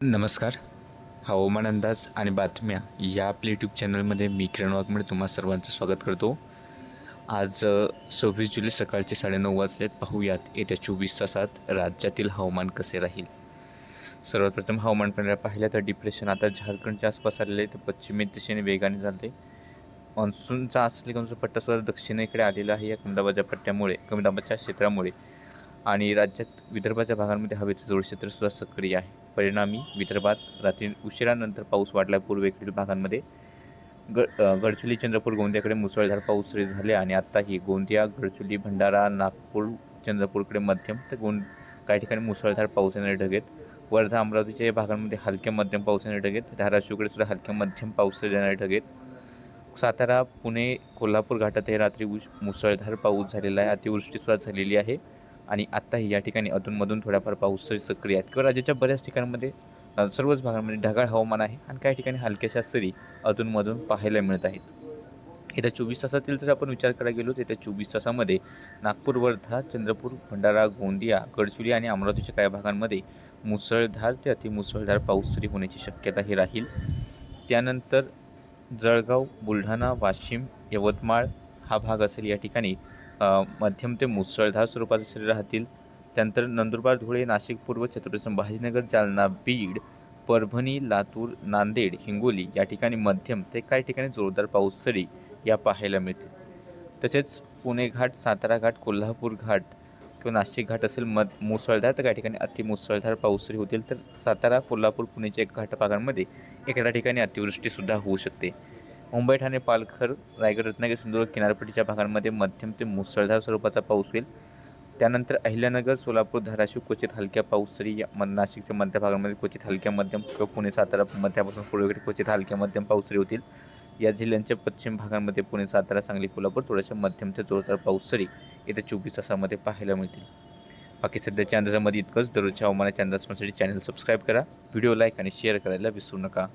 नमस्कार. हवामान अंदाज आणि बातम्या या आपल्या यूट्यूब चॅनलमध्ये मी किरण वाघमोडे तुम्हा सर्वांचं स्वागत करतो. आज सव्वीस जुलै सकाळचे साडेनऊ वाजलेत. पाहूयात येत्या चोवीस तासात राज्यातील हवामान कसे राहील. सर्वात प्रथम हवामान प्रणाल्या पाहिलं तर डिप्रेशन आता झारखंडच्या आसपास आलेलं आहे. तर पश्चिमी दिशेने वेगाने चालते मान्सूनचा असलेला कमचा पट्टासुद्धा दक्षिणेकडे आलेला आहे. या कमी दाबाच्या पट्ट्यामुळे कमी दाबाच्या क्षेत्रामुळे. आणि राज्यात विदर्भाच्या भागांमध्ये हवेचं जोड सक्रिय आहे. परिणामी विदर्भात रात्री उशिरानंतर पाऊस वाढला पूर्वेकडील भागांमध्ये ग गडचुली चंद्रपूर गोंदियाकडे मुसळधार पाऊस सुरू झाले आणि आत्ताही गोंदिया गडचुली भंडारा नागपूर चंद्रपूरकडे मध्यम तर गोंद काही ठिकाणी मुसळधार पाऊस येणारे ढगेत वर्धा अमरावतीच्या या भागांमध्ये हलक्या मध्यम पाऊस येणारे ढगेत धाराशिवकडे सुद्धा हलक्या मध्यम पाऊस येणारे ढगेत सातारा पुणे कोल्हापूर घाटातही रात्री उश मुसळधार पाऊस झालेला आहे. अतिवृष्टीसुद्धा झालेली आहे. आणि आत्ताही या ठिकाणी अधूनमधून थोडाफार पाऊस सक्रिय आहेत. किंवा राज्याच्या बऱ्याच ठिकाणांमध्ये सर्वच भागांमध्ये ढगाळ हवामान आहे आणि काही ठिकाणी हलक्याशा सरी अधूनमधून पाहायला मिळत आहेत. येत्या चोवीस तासातील जर आपण विचार करायला गेलो तर येत्या चोवीस तासामध्ये नागपूर वर्धा चंद्रपूर भंडारा गोंदिया गडचिरोली आणि अमरावतीच्या काही भागांमध्ये मुसळधार ते अतिमुसळधार पाऊस तरी होण्याची शक्यता ही राहील. त्यानंतर जळगाव बुलढाणा वाशिम यवतमाळ हा भाग असेल या ठिकाणी. मध्यम ते मुसळधार स्वरूपाचे सरी राहतील. त्यानंतर नंदुरबार धुळे नाशिक पूर्व छत्रपती संभाजीनगर जालना बीड परभणी लातूर नांदेड हिंगोली या ठिकाणी मध्यम ते काही ठिकाणी जोरदार पाऊस सरी या पाहायला मिळतील. तसेच पुणे घाट सातारा घाट कोल्हापूर घाट किंवा नाशिक घाट असेल मध मुसळधार तर काही ठिकाणी अतिमुसळधार पाऊसरी होतील. तर सातारा कोल्हापूर पुणेच्या घाट भागांमध्ये एखाद्या ठिकाणी अतिवृष्टीसुद्धा होऊ शकते. मुंबई ठाणे पालघर रायगड रत्नागिरी सिंधुदुर्ग किनारपट्टीच्या भागांमध्ये मध्यम ते मुसळधार स्वरूपाचा पाऊस होईल त्यानंतर अहिल्यानगर सोलापूर धाराशिव क्वचित हलक्या पाऊस तरी या म नाशिकच्या मध्य भागांमध्ये क्वचित हलक्या मध्यम किंवा पुणे सातारा मध्यापासून पूर्वेकडे क्वचित हलक्या मध्यम पाऊस होतील. या जिल्ह्यांच्या पश्चिम भागांमध्ये पुणे सातारा सांगली कोल्हापूर थोड्याशा मध्यम ते जोरदार पाऊस तरी येत्या चोवीस तासामध्ये पाहायला मिळतील. बाकी सध्याच्या अंदाजामध्ये इतकंच. दररोजच्या हवामानाच्या अंदाजासाठी चॅनल सबस्क्राईब करा. व्हिडिओ लाईक आणि शेअर करायला विसरू नका.